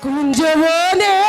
군저원에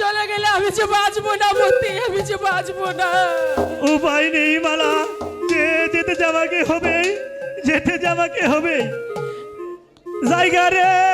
চলে গেলে আমি যে বাঁচবো না মতি আমি যে বাঁচবো না। উপায় নেই মালা, যে যেতে যাওয়াকে হবে যেতে যাওয়াকে হবে জায়গা রে!